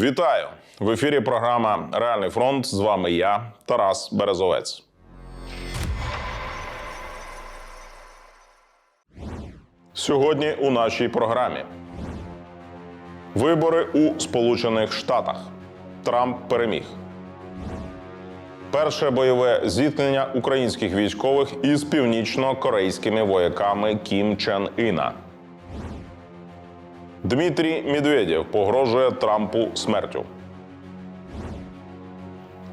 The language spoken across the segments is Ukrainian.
Вітаю в ефірі. Програма Реальний фронт. З вами я, Тарас Березовець. Сьогодні у нашій програмі вибори у Сполучених Штатах. Трамп переміг. Перше бойове зіткнення українських військових із північно-корейськими вояками Кім Чен Іна. Дмитрій Медведєв погрожує Трампу смертю.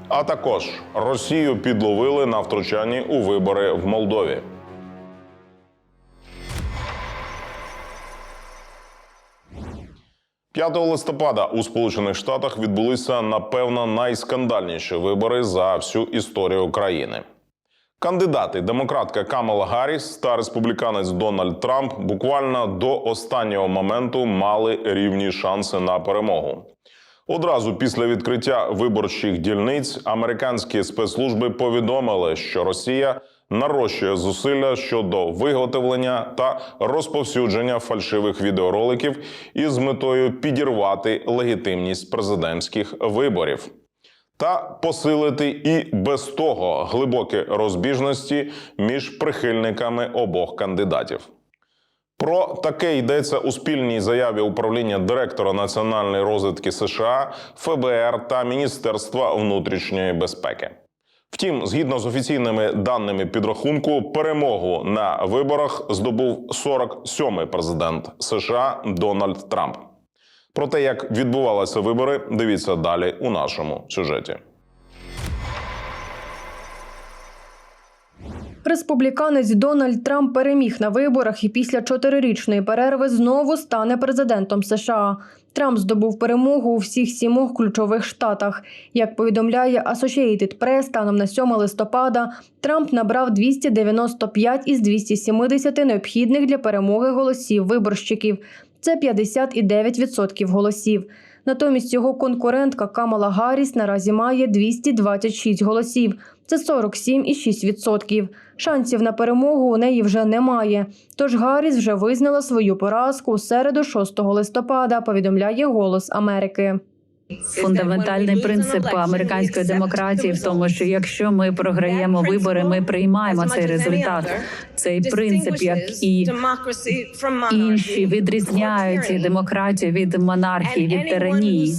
А також Росію підловили на втручанні у вибори в Молдові. – 5 листопада у Сполучених Штатах відбулися напевно найскандальніші вибори за всю історію країни. Кандидати демократка Камала Гарріс та республіканець Дональд Трамп буквально до останнього моменту мали рівні шанси на перемогу. Одразу після відкриття виборчих дільниць американські спецслужби повідомили, що Росія нарощує зусилля щодо виготовлення та розповсюдження фальшивих відеороликів із метою підірвати легітимність президентських виборів та посилити і без того глибокі розбіжності між прихильниками обох кандидатів. Про таке йдеться у спільній заяві управління директора національної розвідки США, ФБР та Міністерства внутрішньої безпеки. Втім, згідно з офіційними даними підрахунку, перемогу на виборах здобув 47-й президент США Дональд Трамп. Про те, як відбувалися вибори, дивіться далі у нашому сюжеті. Республіканець Дональд Трамп переміг на виборах і після чотирирічної перерви знову стане президентом США. Трамп здобув перемогу у всіх сімох ключових штатах. Як повідомляє Associated Press, станом на 7 листопада Трамп набрав 295 із 270 необхідних для перемоги голосів виборщиків. Це 59% голосів. Натомість його конкурентка Камала Гарріс наразі має 226 голосів. Це 47,6%. Шансів на перемогу у неї вже немає. Тож Гарріс вже визнала свою поразку у середу 6 листопада, повідомляє Голос Америки. Фундаментальний принцип американської демократії в тому, що якщо ми програємо вибори, ми приймаємо цей результат. Цей принцип, як і інші, відрізняють демократію від монархії, від тиранії.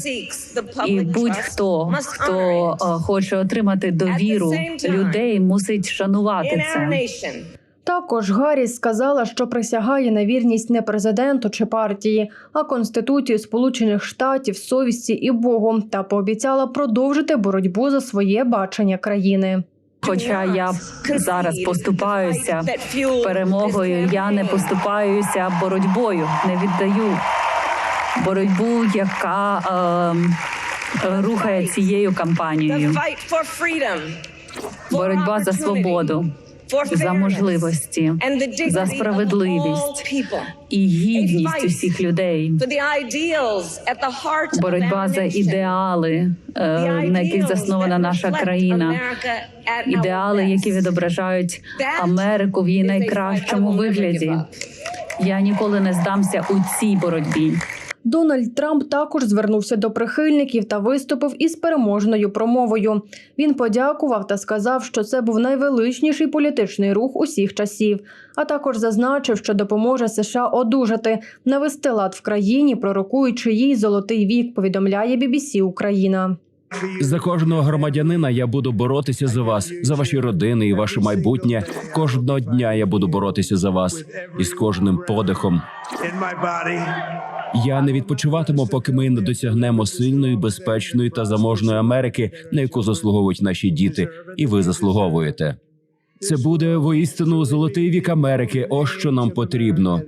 І будь-хто хто е, хоче отримати довіру людей, мусить шанувати це. Також Гарріс сказала, що присягає на вірність не президенту чи партії, а Конституції Сполучених Штатів, совісті і Богу, та пообіцяла продовжити боротьбу за своє бачення країни. Хоча я зараз поступаюся перемогою, я не поступаюся боротьбою, не віддаю боротьбу, яка е, рухає цією кампанією. Боротьба за свободу, за можливості, за справедливість і гідність усіх людей. Боротьба за ідеали, е, на яких заснована наша країна. Ідеали, які відображають Америку в її найкращому вигляді. Я ніколи не здамся у цій боротьбі. Дональд Трамп також звернувся до прихильників та виступив із переможною промовою. Він подякував та сказав, що це був найвеличніший політичний рух усіх часів. А також зазначив, що допоможе США одужати, навести лад в країні, пророкуючи їй золотий вік. Повідомляє BBC Україна. За кожного громадянина я буду боротися за вас, за ваші родини і ваше майбутнє. Кожного дня я буду боротися за вас і з кожним подихом. Я не відпочиватиму, поки ми не досягнемо сильної, безпечної та заможної Америки, на яку заслуговують наші діти, і ви заслуговуєте. Це буде воістину золотий вік Америки. Ось що нам потрібно.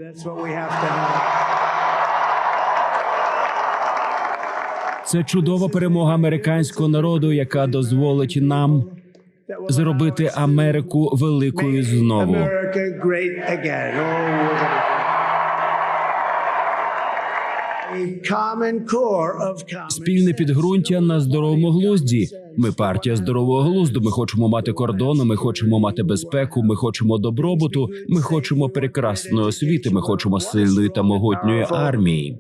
Це чудова перемога американського народу, яка дозволить нам зробити Америку великою знову. Спільне підґрунтя на здоровому глузді. Ми партія здорового глузду. Ми хочемо мати кордони. Ми хочемо мати безпеку. Ми хочемо добробуту. Ми хочемо прекрасної освіти. Ми хочемо сильної та могутньої армії.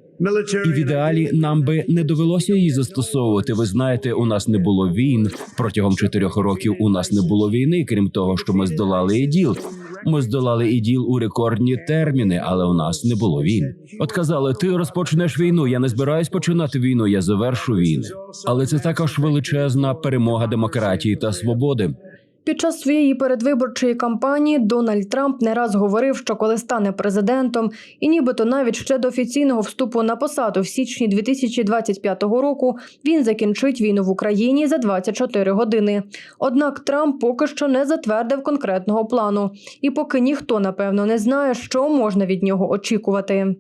І в ідеалі нам би не довелося її застосовувати. Ви знаєте, у нас не було війн протягом чотирьох років. У нас не було війни, крім того, що ми здолали іділ. Ми здолали іділ у рекордні терміни, але у нас не було війн. От казали, ти розпочнеш війну. Я не збираюсь починати війну. Я завершу війни. Але це також величезна перемога демократії та свободи. Під час своєї передвиборчої кампанії Дональд Трамп не раз говорив, що коли стане президентом, і нібито навіть ще до офіційного вступу на посаду в січні 2025 року він закінчить війну в Україні за 24 години. Однак Трамп поки що не затвердив конкретного плану, і поки ніхто напевно не знає, що можна від нього очікувати.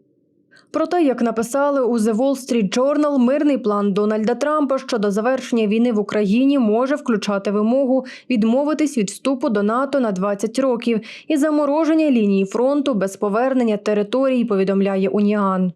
Проте, як написали у The Wall Street Journal, мирний план Дональда Трампа щодо завершення війни в Україні може включати вимогу відмовитись від вступу до НАТО на 20 років і замороження лінії фронту без повернення територій, повідомляє Уніан.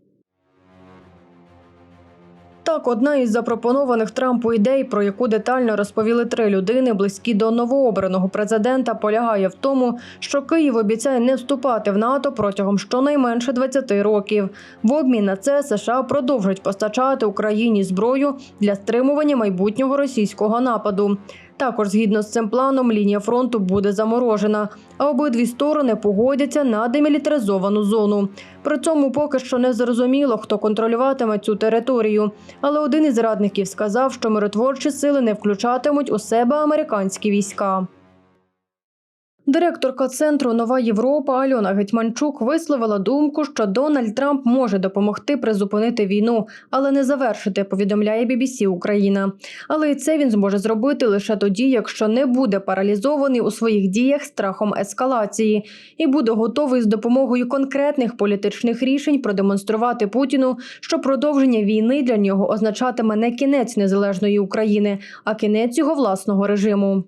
Так, одна із запропонованих Трампу ідей, про яку детально розповіли три людини, близькі до новообраного президента, полягає в тому, що Київ обіцяє не вступати в НАТО протягом щонайменше 20 років. В обмін на це США продовжать постачати Україні зброю для стримування майбутнього російського нападу. Також, згідно з цим планом, лінія фронту буде заморожена, а обидві сторони погодяться на демілітаризовану зону. При цьому поки що не зрозуміло, хто контролюватиме цю територію. Але один із радників сказав, що миротворчі сили не включатимуть у себе американські війська. Директорка центру Нова Європа Альона Гетьманчук висловила думку, що Дональд Трамп може допомогти призупинити війну, але не завершити, повідомляє BBC Україна. Але і це він зможе зробити лише тоді, якщо не буде паралізований у своїх діях страхом ескалації, і буде готовий з допомогою конкретних політичних рішень продемонструвати Путіну, що продовження війни для нього означатиме не кінець незалежної України, а кінець його власного режиму.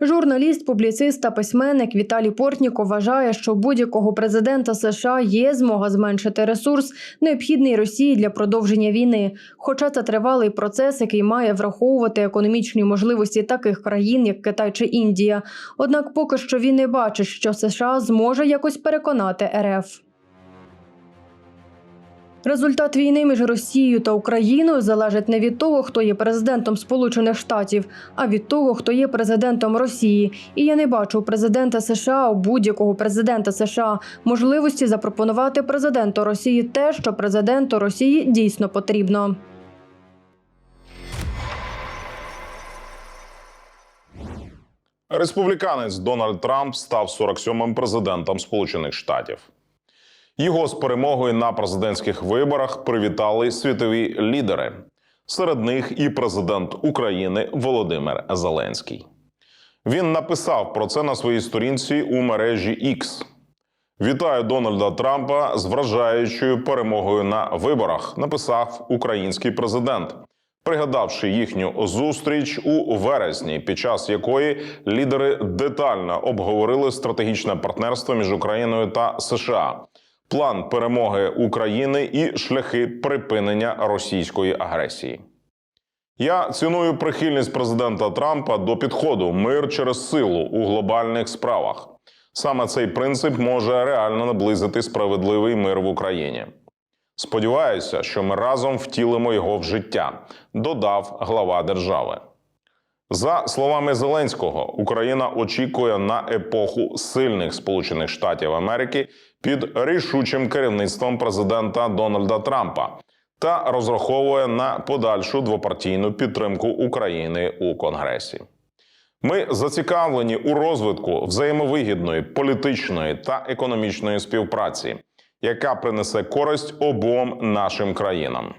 Журналіст, публіцист та письменник Віталій Портніков вважає, що будь-якого президента США є змога зменшити ресурс, необхідний Росії для продовження війни. Хоча це тривалий процес, який має враховувати економічні можливості таких країн, як Китай чи Індія. Однак поки що він не бачить, що США зможе якось переконати РФ. Результат війни між Росією та Україною залежить не від того, хто є президентом Сполучених Штатів, а від того, хто є президентом Росії. І я не бачу у президента США у будь-якого президента США можливості запропонувати президенту Росії те, що президенту Росії дійсно потрібно. Республіканець Дональд Трамп став 47-м президентом Сполучених Штатів. Його з перемогою на президентських виборах привітали світові лідери. Серед них і президент України Володимир Зеленський. Він написав про це на своїй сторінці у мережі X. Вітаю Дональда Трампа з вражаючою перемогою на виборах. Написав український президент, пригадавши їхню зустріч у вересні, під час якої лідери детально обговорили стратегічне партнерство між Україною та США, план перемоги України і шляхи припинення російської агресії. Я ціную прихильність президента Трампа до підходу мир через силу у глобальних справах. Саме цей принцип може реально наблизити справедливий мир в Україні. Сподіваюся, що ми разом втілимо його в життя, додав глава держави. За словами Зеленського, Україна очікує на епоху сильних Сполучених Штатів Америки під рішучим керівництвом президента Дональда Трампа та розраховує на подальшу двопартійну підтримку України у Конгресі. Ми зацікавлені у розвитку взаємовигідної політичної та економічної співпраці, яка принесе користь обом нашим країнам.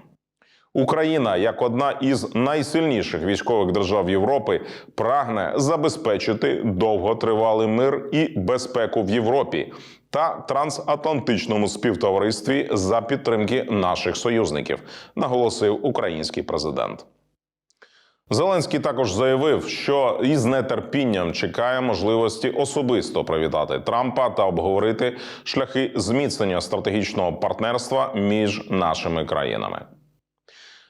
Україна, як одна із найсильніших військових держав Європи, прагне забезпечити довготривалий мир і безпеку в Європі та трансатлантичному співтоваристві за підтримки наших союзників, наголосив український президент. Зеленський також заявив, що із нетерпінням чекає можливості особисто привітати Трампа та обговорити шляхи зміцнення стратегічного партнерства між нашими країнами.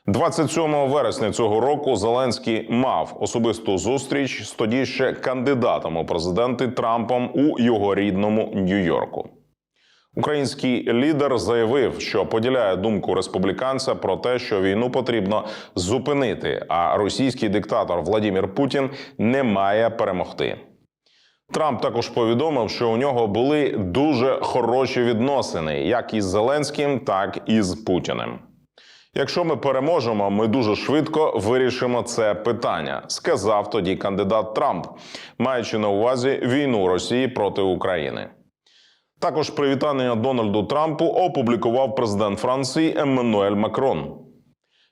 27 вересня цього року Зеленський мав особисту зустріч з тоді ще кандидатом у президенти Трампом у його рідному Нью-Йорку. Український лідер заявив, що поділяє думку республіканця про те, що війну потрібно зупинити, а російський диктатор Владімір Путін не має перемогти. Трамп також повідомив, що у нього були дуже хороші відносини як із Зеленським, так і з Путіним. Якщо ми переможемо, ми дуже швидко вирішимо це питання, сказав тоді кандидат Трамп, маючи на увазі війну Росії проти України. Також привітання Дональду Трампу опублікував президент Франції Еммануель Макрон.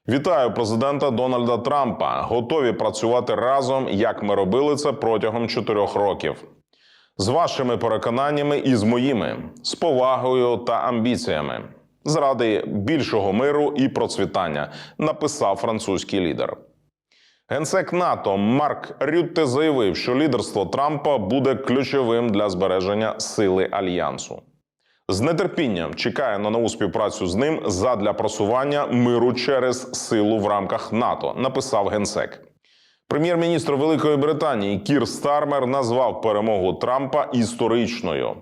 Вітаю президента Дональда Трампа. Готові працювати разом, як ми робили це протягом чотирьох років. З вашими переконаннями і з моїми, з повагою та амбіціями, заради більшого миру і процвітання, написав французький лідер. Генсек НАТО Марк Рютте заявив, що лідерство Трампа буде ключовим для збереження сили альянсу. З нетерпінням чекає на нову співпрацю з ним задля просування миру через силу в рамках НАТО, написав генсек. Прем'єр-міністр Великої Британії Кір Стармер назвав перемогу Трампа історичною.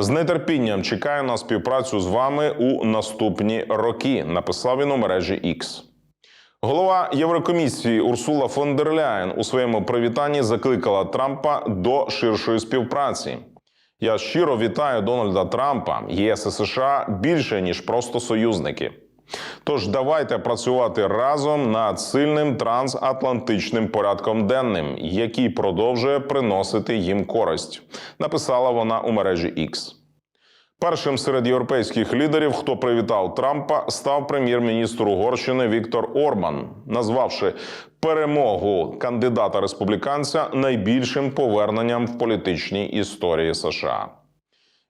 З нетерпінням чекаю на співпрацю з вами у наступні роки, написав він у мережі X. Голова Єврокомісії Урсула фон дер Ляєн у своєму привітанні закликала Трампа до ширшої співпраці. Я щиро вітаю Дональда Трампа, ЄС і США більше ніж просто союзники. Тож давайте працювати разом над сильним трансатлантичним порядком денним, який продовжує приносити їм користь, написала вона у мережі X. Першим серед європейських лідерів, хто привітав Трампа, став прем'єр-міністр Угорщини Віктор Орбан, назвавши перемогу кандидата республіканця найбільшим поверненням в політичній історії США.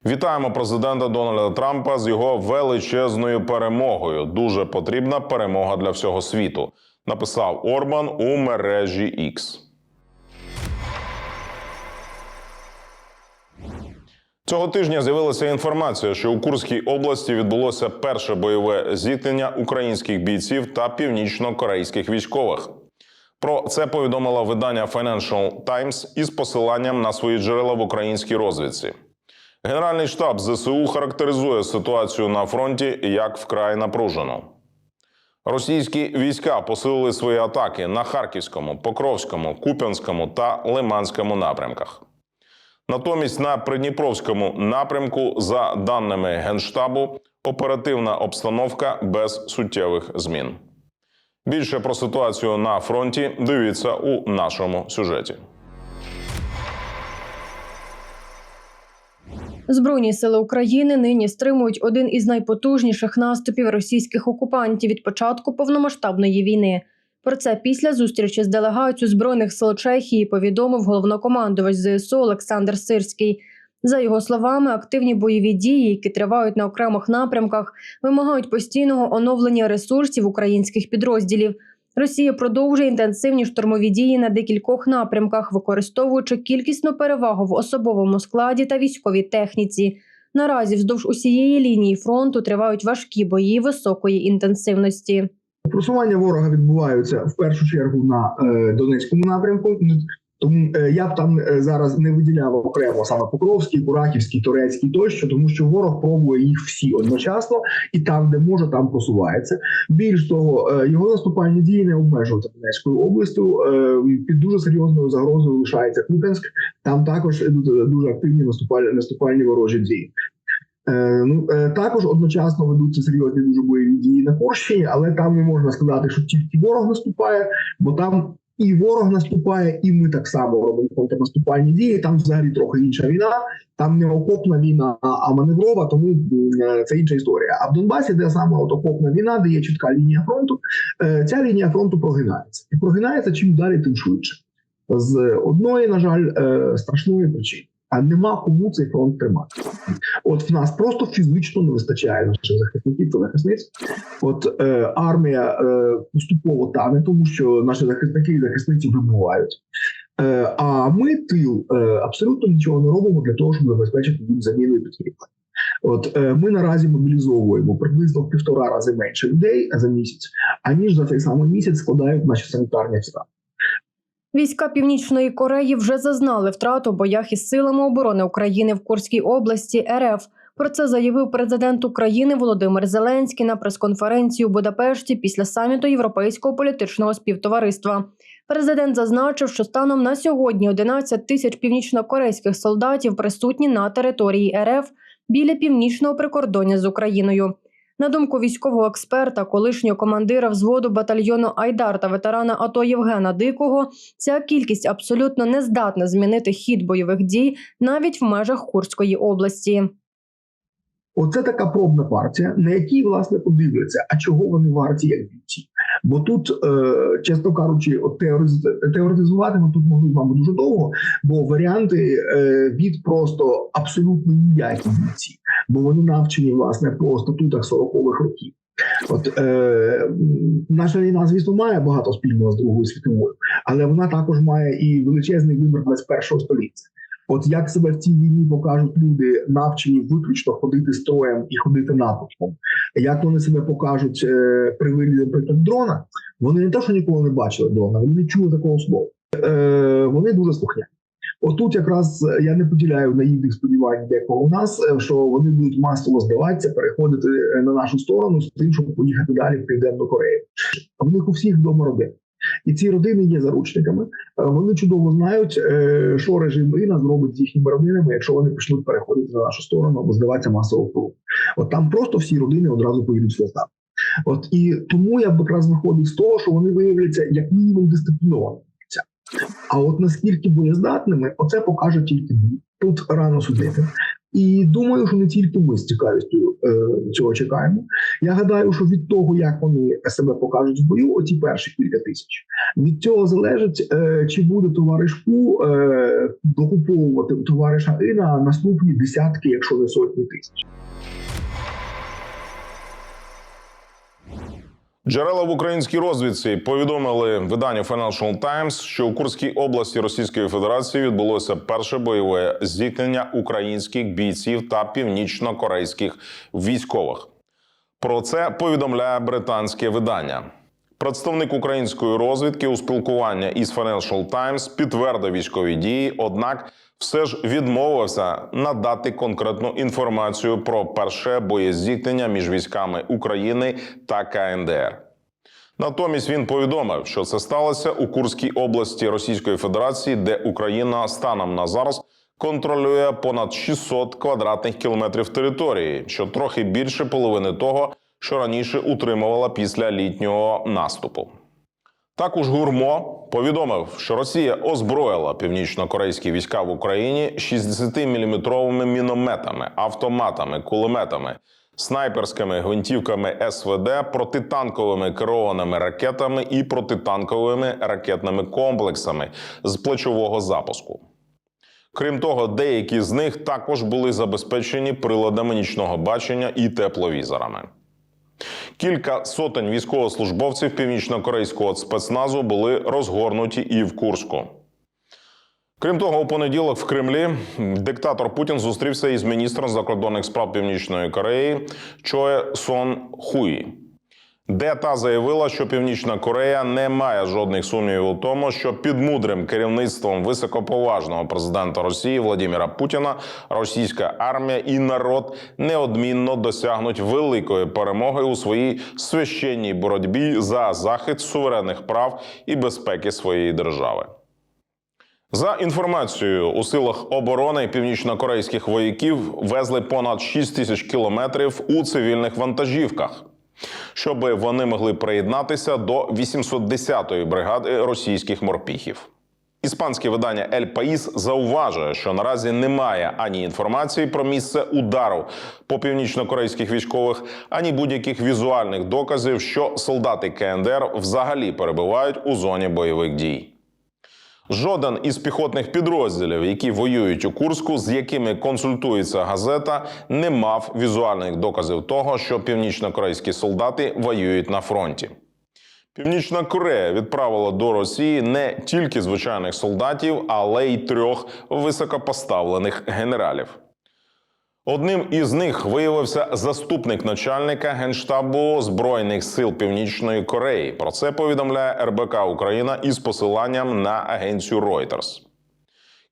Вітаємо президента Дональда Трампа з його величезною перемогою. Дуже потрібна перемога для всього світу, написав Орбан у мережі X. Цього тижня з'явилася інформація, що у Курській області відбулося перше бойове зіткнення українських бійців та північно-корейських військових. Про це повідомило видання Financial Times із посиланням на свої джерела в українській розвідці. Генеральний штаб ЗСУ характеризує ситуацію на фронті як вкрай напружену. Російські війська посилили свої атаки на Харківському, Покровському, Куп'янському та Лиманському напрямках. Натомість на Придніпровському напрямку, за даними Генштабу, оперативна обстановка без суттєвих змін. Більше про ситуацію на фронті дивіться у нашому сюжеті. Збройні сили України нині стримують один із найпотужніших наступів російських окупантів від початку повномасштабної війни. Про це після зустрічі з делегацією збройних сил Чехії повідомив головнокомандувач ЗСУ Олександр Сирський. За його словами, активні бойові дії, які тривають на окремих напрямках, вимагають постійного оновлення ресурсів українських підрозділів. Росія продовжує інтенсивні штурмові дії на декількох напрямках, використовуючи кількісну перевагу в особовому складі та військовій техніці. Наразі вздовж усієї лінії фронту тривають важкі бої високої інтенсивності. Просування ворога відбуваються в першу чергу на е, Донецькому напрямку. Тому е, я б там е, зараз не виділяв окремо саме Покровський, Курахівський, Турецький тощо, тому що ворог пробує їх всі одночасно, і там, де може, там просувається. Більш того, е, його наступальні дії не обмежуються Донецькою областю. Під дуже серйозною загрозою лишається Куп'янськ. Там також ідуть дуже активні наступальні наступальні ворожі дії. Ну також одночасно ведуться серйозні дуже бойові дії на Корщині, але там не можна сказати, що тільки ворог наступає, бо там і ворог наступає, і ми так само робимо контрнаступальні дії. Там взагалі трохи інша війна. Там не окопна війна, а- маневрова, тому е, це інша історія. А в Донбасі, де саме от окопна війна, де є чітка лінія фронту, е, ця лінія фронту прогинається, і прогинається чим далі, тим швидше. З одної, на жаль, е, страшної причини. А нема кому цей фронт тримати. От в нас просто фізично не вистачає наших захисників та захисниць. От е, армія е, поступово тане, тому що наші захисники і захисниці вибувають. Е, а ми тил е, абсолютно нічого не робимо для того, щоб забезпечити їм заміну і підкріплення. От е, ми наразі мобілізовуємо приблизно в півтора рази менше людей за місяць, аніж за цей самий місяць складають наші санітарні втрати. Війська Північної Кореї вже зазнали втрат у боях із силами оборони України в Курській області РФ. Про це заявив президент України Володимир Зеленський на прес-конференції у Будапешті після саміту Європейського політичного співтовариства. Президент зазначив, що станом на сьогодні 11 тисяч північнокорейських солдатів присутні на території РФ біля північного прикордоння з Україною. На думку військового експерта, колишнього командира взводу батальйону Айдар та ветерана АТО Євгена Дикого, ця кількість абсолютно не здатна змінити хід бойових дій навіть в межах Курської області. Оце така пробна партія, на якій власне подивляться, а чого вони варті як бійці. Бо тут, е, чесно кажучи, теоретизувати ми тут можуть мабуть дуже довго, бо варіанти е, від просто абсолютно ніякі бійці, бо вони навчені власне по статутах 40-х років. От е, наша війна, звісно, має багато спільного з Другою світовою, але вона також має і величезний вибір 21 століття. От як себе в цій війні покажуть люди, навчені виключно ходити строєм і ходити нападком, як вони себе покажуть е, при вигляді, дрона, вони не те, що ніколи не бачили дрона, вони не чули такого слова. Е, вони дуже слухняні. Отут якраз е, я не поділяю наївних сподівань декого у нас, е, що вони будуть масово здаватися, переходити е, на нашу сторону з тим, щоб поїхати далі в Південну Корею. В них у всіх вдома родини. І ці родини є заручниками. Е, Вони чудово знають, е, що режим Іна зробить з їхніми родинами, якщо вони почнуть переходити на нашу сторону або здаватися масово в. От там просто всі родини одразу поїдуть в состав. От і тому я б якраз виходив з того, що вони виявляться як мінімум дисциплінованими. А от наскільки боєздатними, оце покаже тільки бій. Тут рано судити. І думаю, що не тільки ми з цікавістю е, цього чекаємо. Я гадаю, що від того, як вони себе покажуть в бою, оці перші кілька тисяч, від цього залежить, е, чи буде товаришку е, докуповувати товариша на наступні десятки, якщо не сотні тисяч. Джерела в українській розвідці повідомили виданню Financial Times, що у Курській області Російської Федерації відбулося перше бойове зіткнення українських бійців та північно-корейських військових. Про це повідомляє британське видання. Представник української розвідки у спілкуванні із Financial Times підтвердив військові дії, однак все ж відмовився надати конкретну інформацію про перше боєзіткнення між військами України та КНДР. Натомість він повідомив, що це сталося у Курській області Російської Федерації, де Україна станом на зараз контролює понад 600 квадратних кілометрів території, що трохи більше половини того, що раніше утримувала після літнього наступу. Також Гурмо повідомив, що Росія озброїла північно-корейські війська в Україні 60-мм мінометами, автоматами, кулеметами, снайперськими гвинтівками СВД, протитанковими керованими ракетами і протитанковими ракетними комплексами з плечового запуску. Крім того, деякі з них також були забезпечені приладами нічного бачення і тепловізорами. Кілька сотень військовослужбовців північно-корейського спецназу були розгорнуті і в Курську. Крім того, у понеділок в Кремлі диктатор Путін зустрівся із міністром закордонних справ Північної Кореї Чое Сон Хуї, де та заявила, що Північна Корея не має жодних сумнівів у тому, що під мудрим керівництвом високоповажного президента Росії Владимира Путіна російська армія і народ неодмінно досягнуть великої перемоги у своїй священній боротьбі за захист суверенних прав і безпеки своєї держави. За інформацією у силах оборони північнокорейських вояків везли понад 6 тисяч кілометрів у цивільних вантажівках, щоб вони могли приєднатися до 810-ї бригади російських морпіхів. Іспанське видання Ель Паїс зауважує, що наразі немає ані інформації про місце удару по північнокорейських військових, ані будь-яких візуальних доказів, що солдати КНДР взагалі перебувають у зоні бойових дій. Жоден із піхотних підрозділів, які воюють у Курську, з якими консультується газета, не мав візуальних доказів того, що північнокорейські солдати воюють на фронті. Північна Корея відправила до Росії не тільки звичайних солдатів, але й трьох високопоставлених генералів. Одним із них виявився заступник начальника генштабу збройних сил Північної Кореї. Про це повідомляє РБК Україна із посиланням на агенцію Reuters.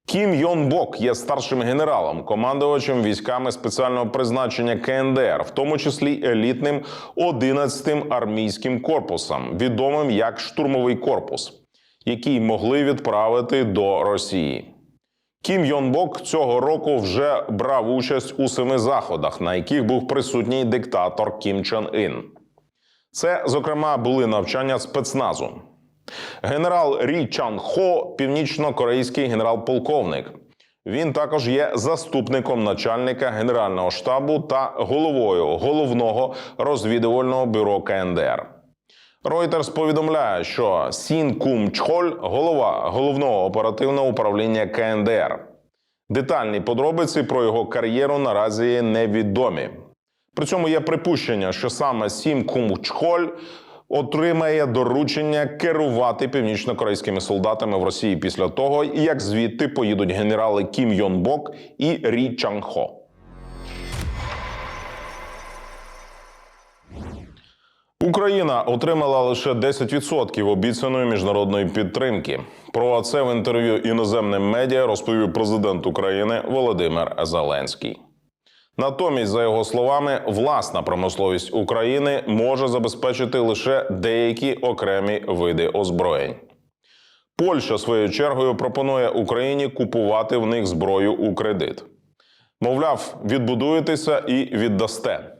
Кім Йон Бок є старшим генералом, командувачем військами спеціального призначення КНДР, в тому числі елітним 11-м армійським корпусом, відомим як штурмовий корпус, який могли відправити до Росії. Кім Йон Бок цього року вже брав участь у семи заходах, на яких був присутній диктатор Кім Чен Ін. Це, зокрема, були навчання спецназу. Генерал Рі Чан Хо, північно-корейський генерал-полковник. Він також є заступником начальника генерального штабу та головою головного розвідувального бюро КНДР. Reuters повідомляє, що Сін Кум Чхоль голова головного оперативного управління КНДР. Детальні подробиці про його кар'єру наразі невідомі. При цьому є припущення, що саме Сім Кум Чхоль отримає доручення керувати північно-корейськими солдатами в Росії після того, як звідти поїдуть генерали Кім Йон Бок і Рі Чанг Хо. Україна отримала лише 10% обіцяної міжнародної підтримки. Про це в інтерв'ю іноземним медіа розповів президент України Володимир Зеленський. Натомість, за його словами, власна промисловість України може забезпечити лише деякі окремі види озброєнь. Польща своєю чергою пропонує Україні купувати в них зброю у кредит. Мовляв, відбудуєтеся і віддасте.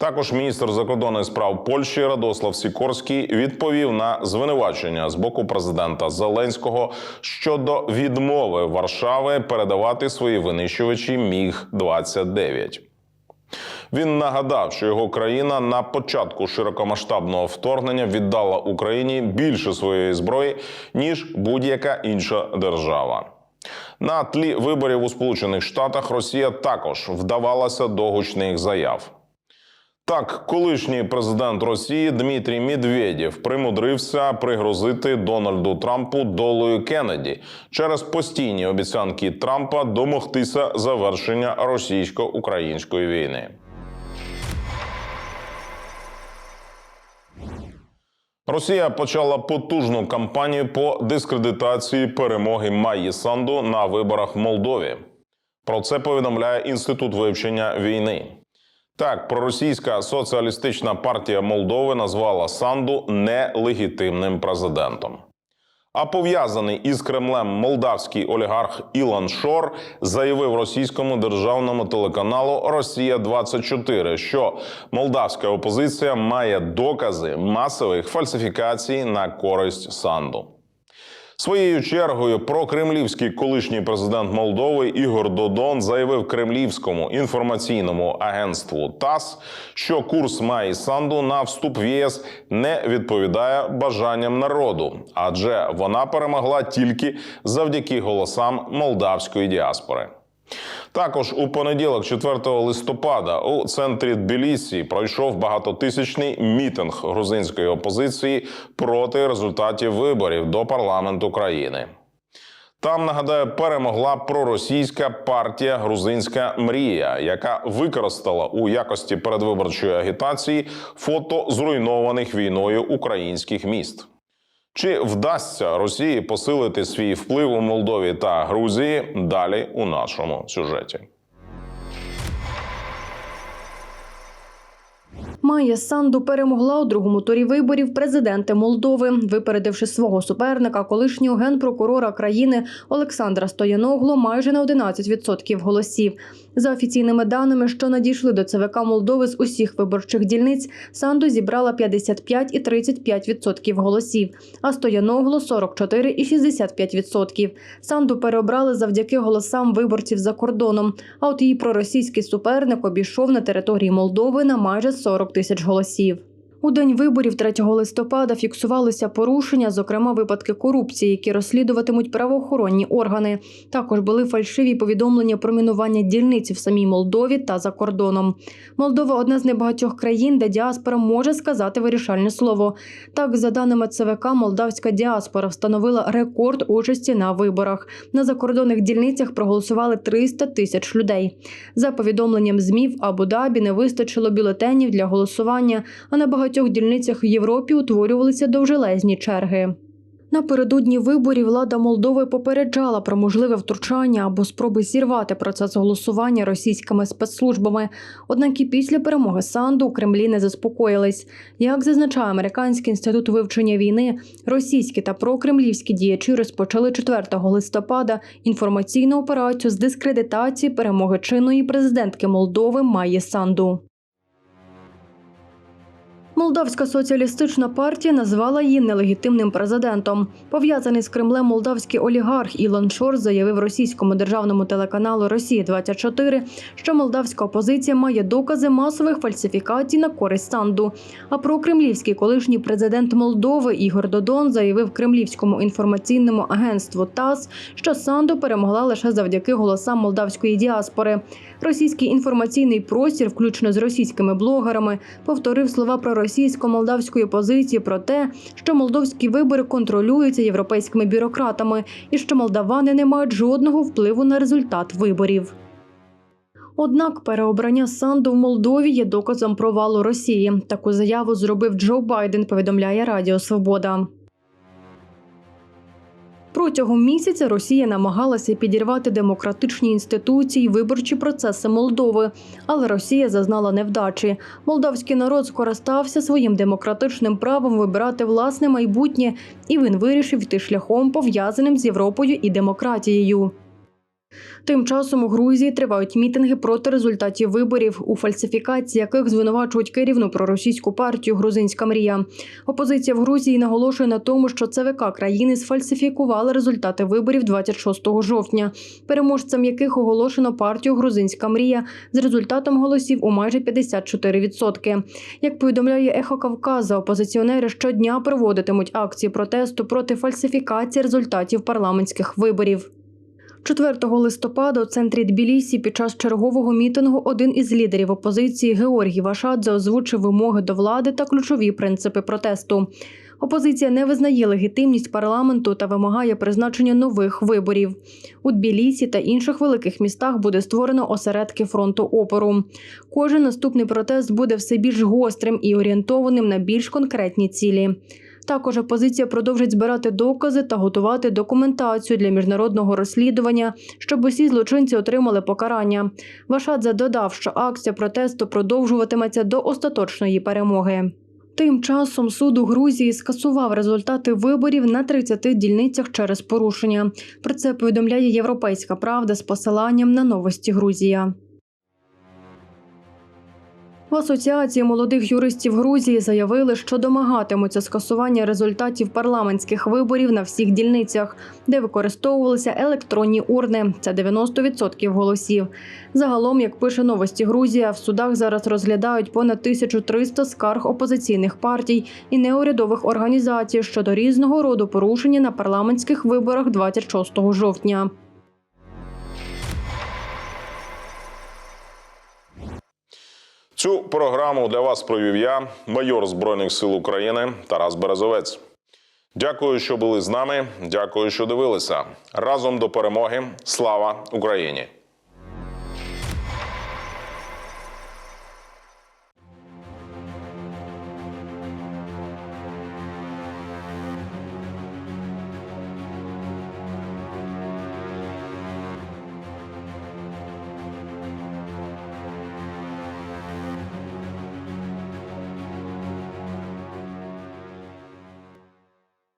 Також міністр закордонних справ Польщі Радослав Сікорський відповів на звинувачення з боку президента Зеленського щодо відмови Варшави передавати свої винищувачі Міг 29 Він нагадав, що його країна на початку широкомасштабного вторгнення віддала Україні більше своєї зброї ніж будь-яка інша держава. На тлі виборів у Сполучених Штатах Росія також вдавалася до гучних заяв. Так, колишній президент Росії Дмитрій Медведєв примудрився пригрозити Дональду Трампу долею Кеннеді через постійні обіцянки Трампа домогтися завершення російсько-української війни. Росія почала потужну кампанію по дискредитації перемоги Майї Санду на виборах в Молдові. Про це повідомляє інститут вивчення війни. Так, проросійська соціалістична партія Молдови назвала Санду нелегітимним президентом. А пов'язаний із Кремлем молдавський олігарх Ілон Шор заявив російському державному телеканалу Росія 24 що молдавська опозиція має докази масових фальсифікацій на користь Санду. Своєю чергою прокремлівський колишній президент Молдови Ігор Додон заявив кремлівському інформаційному агентству ТАСС, що курс має Санду на вступ в ЄС не відповідає бажанням народу, адже вона перемогла тільки завдяки голосам молдавської діаспори. Також у понеділок, 4 листопада, у центрі Тбілісі пройшов багатотисячний мітинг грузинської опозиції проти результатів виборів до парламенту країни. Там нагадаю, перемогла проросійська партія Грузинська мрія, яка використала у якості передвиборчої агітації фото зруйнованих війною українських міст. Чи вдасться Росії посилити свій вплив у Молдові та Грузії? Далі у нашому сюжеті. Майя Санду перемогла у другому турі виборів президента Молдови, випередивши свого суперника, колишнього генпрокурора країни Олександра Стояногло майже на 11% голосів. За офіційними даними, що надійшли до ЦВК Молдови з усіх виборчих дільниць, Санду зібрала 55 і 35% голосів, а Стояногло 44 і 65%. Санду переобрали завдяки голосам виборців за кордоном. А от її проросійський суперник обійшов на території Молдови на майже 40 тисяч голосів. У день виборів 3 листопада фіксувалися порушення, зокрема випадки корупції, які розслідуватимуть правоохоронні органи. Також були фальшиві повідомлення про мінування дільниць в самій Молдові та за кордоном. Молдова одна з небагатьох країн, де діаспора може сказати вирішальне слово. Так, за даними ЦВК, молдавська діаспора встановила рекорд участі на виборах. На закордонних дільницях проголосували 300 тисяч людей. За повідомленням ЗМІ в Абу-Дабі не вистачило бюлетенів для голосування, а на багатьох дільницях в Європі утворювалися довжелезні черги. Напередодні виборів влада Молдови попереджала про можливе втручання або спроби зірвати процес голосування російськими спецслужбами. Однак і після перемоги Санду у Кремлі не заспокоїлись. Як зазначає американський інститут вивчення війни, російські та прокремлівські діячі розпочали 4 листопада інформаційну операцію з дискредитації перемоги чинної президентки Молдови Майї Санду. Молдавська соціалістична партія назвала її нелегітимним президентом. Пов'язаний з Кремлем молдавський олігарх Ілон Шор заявив російському державному телеканалу Росія 24 що молдавська опозиція має докази масових фальсифікацій на користь Санду. А прокремлівський колишній президент Молдови Ігор Додон заявив кремлівському інформаційному агентству ТАСС, що Санду перемогла лише завдяки голосам молдавської діаспори. Російський інформаційний простір, включно з російськими блогерами, повторив слова про російсько-молдавської позиції про те, що молдовські вибори контролюються європейськими бюрократами і що молдавани не мають жодного впливу на результат виборів. Однак переобрання Санду в Молдові є доказом провалу Росії. Таку заяву зробив Джо Байден. Повідомляє Радіо Свобода. Протягом місяця Росія намагалася підірвати демократичні інституції і виборчі процеси Молдови, але Росія зазнала невдачі. Молдавський народ скористався своїм демократичним правом вибирати власне майбутнє, і він вирішив йти шляхом пов'язаним з Європою і демократією. Тим часом у Грузії тривають мітинги проти результатів виборів, у фальсифікації яких звинувачують керівну проросійську партію Грузинська мрія. Опозиція в Грузії наголошує на тому, що ЦВК країни сфальсифікували результати виборів 26 жовтня, переможцем яких оголошено партію Грузинська мрія з результатом голосів у майже 54%. Як повідомляє Ехо Кавказа, опозиціонери щодня проводитимуть акції протесту проти фальсифікації результатів парламентських виборів. 4 листопада у центрі Тбілісі під час чергового мітингу один із лідерів опозиції Георгій Вашадзе озвучив вимоги до влади та ключові принципи протесту. Опозиція не визнає легітимність парламенту та вимагає призначення нових виборів. У Тбілісі та інших великих містах буде створено осередки фронту опору. Кожен наступний протест буде все більш гострим і орієнтованим на більш конкретні цілі. Також опозиція продовжить збирати докази та готувати документацію для міжнародного розслідування, щоб усі злочинці отримали покарання. Вашадзе додав, що акція протесту продовжуватиметься до остаточної перемоги. Тим часом суд у Грузії скасував результати виборів на 30 дільницях через порушення. Про це повідомляє Європейська Правда з посиланням на новості Грузія. В Асоціації молодих юристів Грузії заявили, що домагатимуться скасування результатів парламентських виборів на всіх дільницях, де використовувалися електронні урни. Це 90% голосів. Загалом, як пише новості Грузія, в судах зараз розглядають понад 1300 скарг опозиційних партій і неурядових організацій щодо різного роду порушення на парламентських виборах 26 жовтня. Цю програму для вас провів я, майор Збройних сил України Тарас Березовець. Дякую, що були з нами. Дякую, що дивилися. Разом до перемоги. Слава Україні!